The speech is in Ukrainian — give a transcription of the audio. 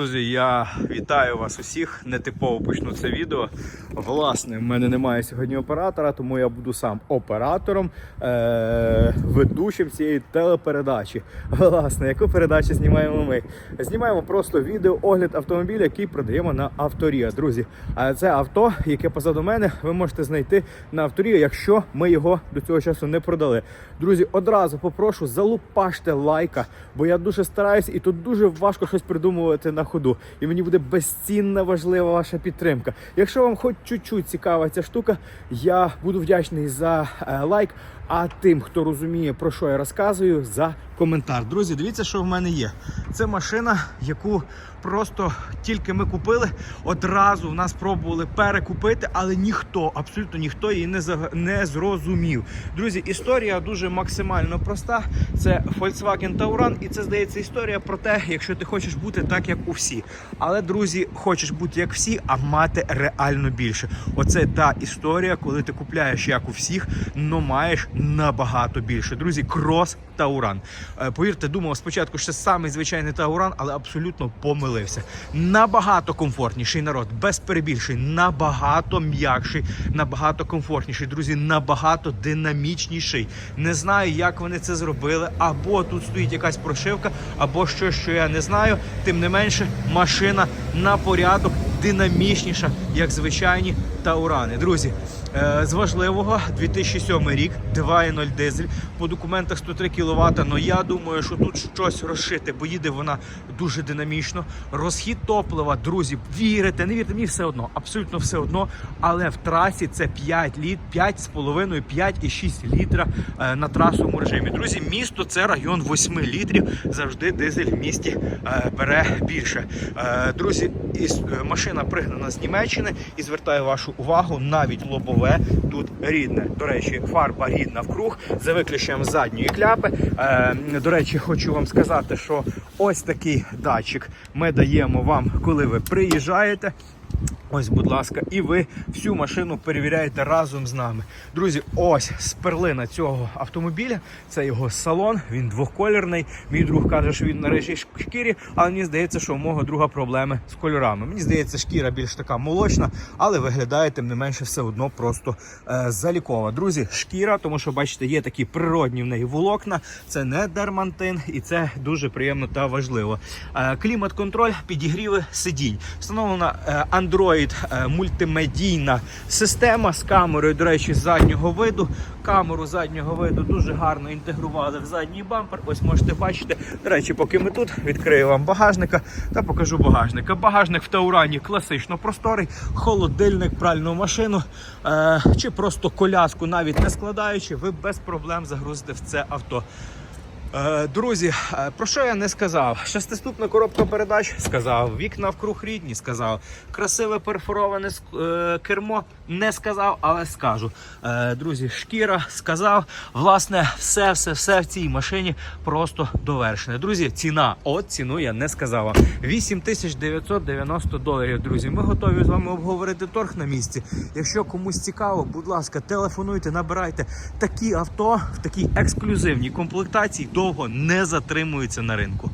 Друзі, я вітаю вас усіх. Нетипово почну це відео. Власне, в мене немає сьогодні оператора, тому я буду сам оператором, е- ведучим цієї телепередачі. Власне, яку передачу знімаємо ми? Знімаємо просто відео огляд автомобіля, який продаємо на Авторія. Друзі, а це авто, яке позаду мене, ви можете знайти на Авторія, якщо ми його до цього часу не продали. Друзі, одразу попрошу залупаште лайка, бо я дуже стараюся, і тут дуже важко щось придумувати на ходу. І мені буде безцінна важлива ваша підтримка. Якщо вам хоч чуть-чуть цікава ця штука, я буду вдячний за е, лайк. А тим, хто розуміє, про що я розказую, за коментар. Друзі, дивіться, що в мене є. Це машина, яку просто тільки ми купили, одразу в нас пробували перекупити, але ніхто, абсолютно ніхто її не, не зрозумів. Друзі, історія дуже максимально проста. Це Volkswagen Tauran, і це здається історія про те, якщо ти хочеш бути так, як у всі. Але, друзі, хочеш бути як всі, а мати реально більше. Оце та історія, коли ти купляєш як у всіх, но маєш набагато більше. Друзі, крос Тауран. Е, Повірте, думав спочатку, що самий звичайний Тауран, але абсолютно помилився. Набагато комфортніший народ, без перебільшень, набагато м'якший, набагато комфортніший. Друзі, набагато динамічніший. Не знаю, як вони це зробили. Або тут стоїть якась прошивка, або щось, що я не знаю. Тим не менше, машина на порядок динамічніша, як звичайні таурани. Друзі, з важливого 2007 рік, 2.0 дизель, по документах 103 кВт, але я думаю, що тут щось розшити, бо їде вона дуже динамічно. Розхід топлива, друзі, вірите, не вірите, мені все одно, абсолютно все одно. Але в трасі це 5 літ, 5,5, 5,6 літра е, на трасовому режимі. Друзі, місто це район 8 літрів. Завжди дизель в місті е, бере більше. Е, друзі, е, машина пригнана з Німеччини і звертаю вашу увагу, навіть лобове тут рідне. До речі, фарба рідна вкруг за виключенням задньої кляпи. Е, до речі, хочу вам сказати, що ось такий датчик ми даємо вам, коли ви приїжджаєте. Ось, будь ласка, і ви всю машину перевіряєте разом з нами. Друзі, ось сперлина цього автомобіля. Це його салон. Він двохколірний. Мій друг каже, що він на рижій шкірі, але мені здається, що у мого друга проблеми з кольорами. Мені здається, шкіра більш така молочна, але виглядає тим не менше все одно просто е, залікова. Друзі, шкіра, тому що бачите, є такі природні в неї волокна. Це не дермантин, і це дуже приємно та важливо. Е, клімат-контроль, підігріви сидінь. Встановлена е, Android е, мультимедійна система з камерою, до речі, заднього виду. Камеру заднього виду дуже гарно інтегрували в задній бампер. Ось можете бачити. До речі, поки ми тут відкрию вам багажника та покажу багажника. Багажник в Таурані класично просторий, холодильник, пральну машину е, чи просто коляску, навіть не складаючи, ви без проблем загрузите в це авто. Е, Друзі, е, про що я не сказав? Шестиступна коробка передач сказав. Вікна вкруг рідні сказав. Красиве перфороване е, кермо не сказав, але скажу. Друзі, шкіра сказав. Власне, все, все, все в цій машині просто довершене. Друзі, ціна. От ціну я не сказав. вам. 8990 доларів. Друзі, ми готові з вами обговорити торг на місці. Якщо комусь цікаво, будь ласка, телефонуйте, набирайте такі авто в такій ексклюзивній комплектації довго не затримуються на ринку.